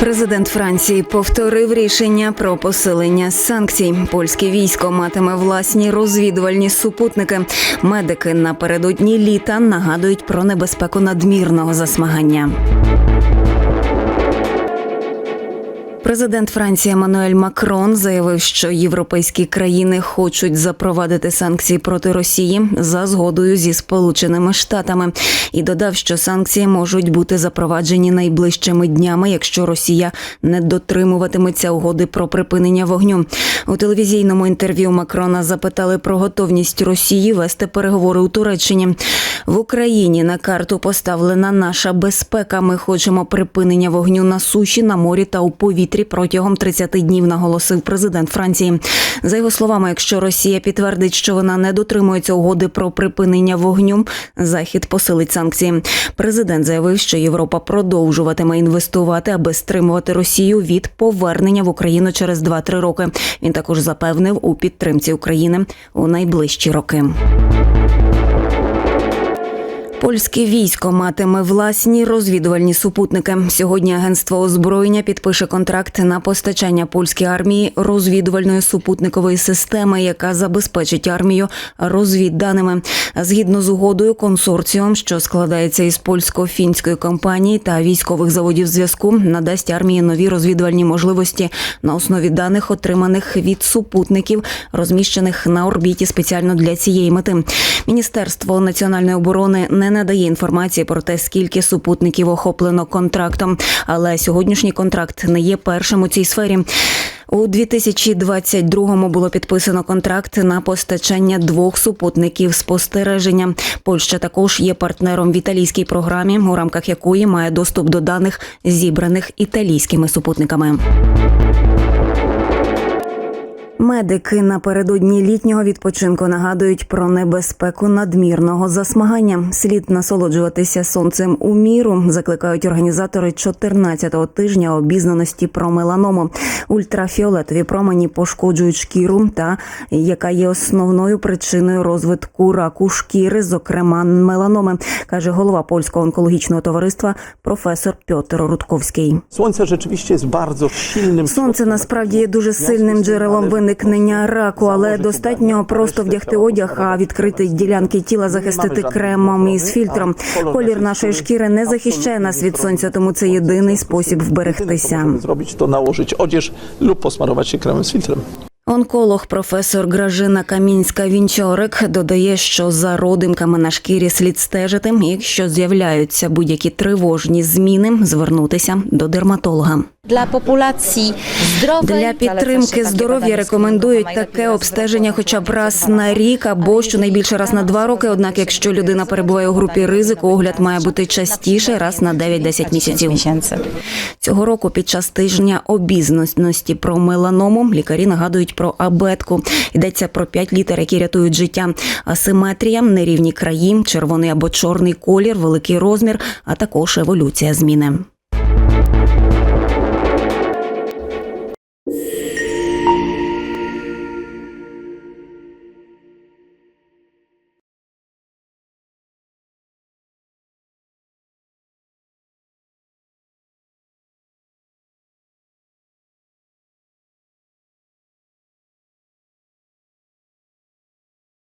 Президент Франції повторив рішення про посилення санкцій. Польське військо матиме власні розвідувальні супутники. Медики напередодні літа нагадують про небезпеку надмірного засмагання. Президент Франції Еммануель Макрон заявив, що європейські країни хочуть запровадити санкції проти Росії за згодою зі Сполученими Штатами, і додав, що санкції можуть бути запроваджені найближчими днями, якщо Росія не дотримуватиметься угоди про припинення вогню. У телевізійному інтерв'ю Макрона запитали про готовність Росії вести переговори у Туреччині. В Україні на карту поставлена наша безпека. Ми хочемо припинення вогню на суші, на морі та у повітрі протягом 30 днів, наголосив президент Франції. За його словами, якщо Росія підтвердить, що вона не дотримується угоди про припинення вогню, захід посилить санкції. Президент заявив, що Європа продовжуватиме інвестувати, аби стримувати Росію від повернення в Україну через 2-3 роки. Він також запевнив у підтримці України у найближчі роки. Польське військо матиме власні розвідувальні супутники. Сьогодні агентство озброєння підпише контракт на постачання польській армії розвідувальної супутникової системи, яка забезпечить армію розвідданими. Згідно з угодою, консорціум, що складається із польсько-фінської компанії та військових заводів зв'язку, надасть армії нові розвідувальні можливості на основі даних, отриманих від супутників, розміщених на орбіті спеціально для цієї мети. Міністерство національної оборони не надає інформації про те, скільки супутників охоплено контрактом. Але сьогоднішній контракт не є першим у цій сфері. У 2022-му було підписано контракт на постачання двох супутників спостереження. Польща також є партнером в італійській програмі, у рамках якої має доступ до даних, зібраних італійськими супутниками. Медики напередодні літнього відпочинку нагадують про небезпеку надмірного засмагання. Слід насолоджуватися сонцем у міру. Закликають організатори 14-го тижня обізнаності про меланому. Ультрафіолетові промені пошкоджують шкіру, та яка є основною причиною розвитку раку шкіри, зокрема меланоми, каже голова польського онкологічного товариства професор Пьотр Рудковський. Słońce rzeczywiście jest bardzo silnym. Сонце насправді є дуже сильним джерелом виникнення раку, але достатньо просто вдягти одяг, а відкрити ділянки тіла захистити кремом із фільтром. Колір нашої шкіри не захищає нас від сонця, тому це єдиний спосіб вберегтися. Зробити то наложить одяг, odzież посмарувати кремом з filtrem. Онколог професор Гражина Камінська Вінчорик додає, що за родимками на шкірі слід стежити, якщо з'являються будь-які тривожні зміни, звернутися до дерматолога. Для популяції Для підтримки здоров'я рекомендують таке обстеження, хоча б раз на рік або щонайбільше раз на два роки. Однак, якщо людина перебуває у групі ризику, огляд має бути частіше, раз на 9-10 місяців. місяців. Цього року під час тижня обізнаності про меланому лікарі нагадують про абетку. Йдеться про п'ять літер, які рятують життя. Асиметрія, нерівні краї, червоний або чорний колір, великий розмір, а також еволюція зміни.